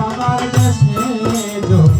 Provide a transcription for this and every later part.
আমার দেশে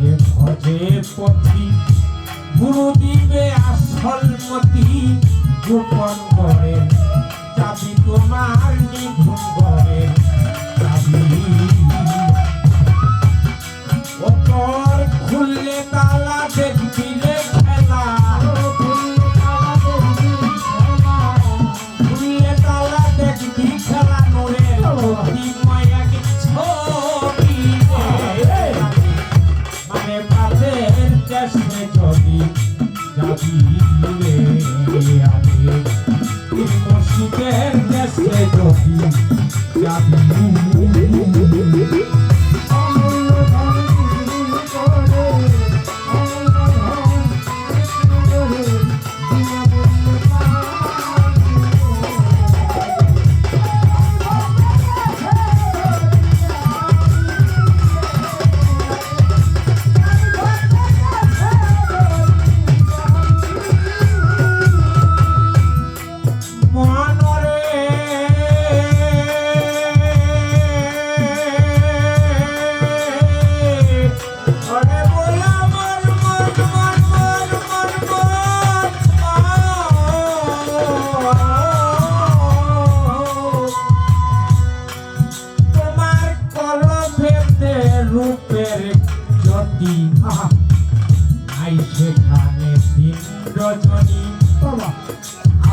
যে ভজে পথি। গুরু দিবে আসল মতি গোপন করে। আগে এই মসজিদের দেশে যদি যাবি রজনী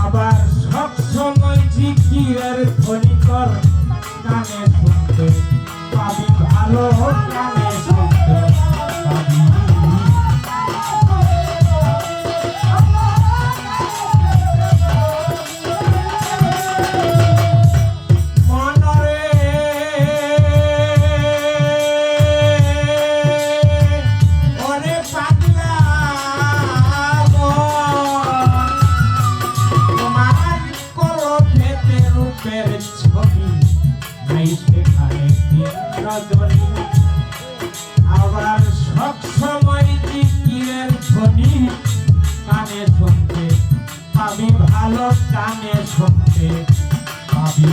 আবার সব সময় জিকিরের ধ্বনি কর। কানে শুনতে পাবি ভালো কানে রজনী আবার সব সময় জিকিরের ধ্বনি কানে শুনতে পাবি ভালো কানে শুনতে পাবি।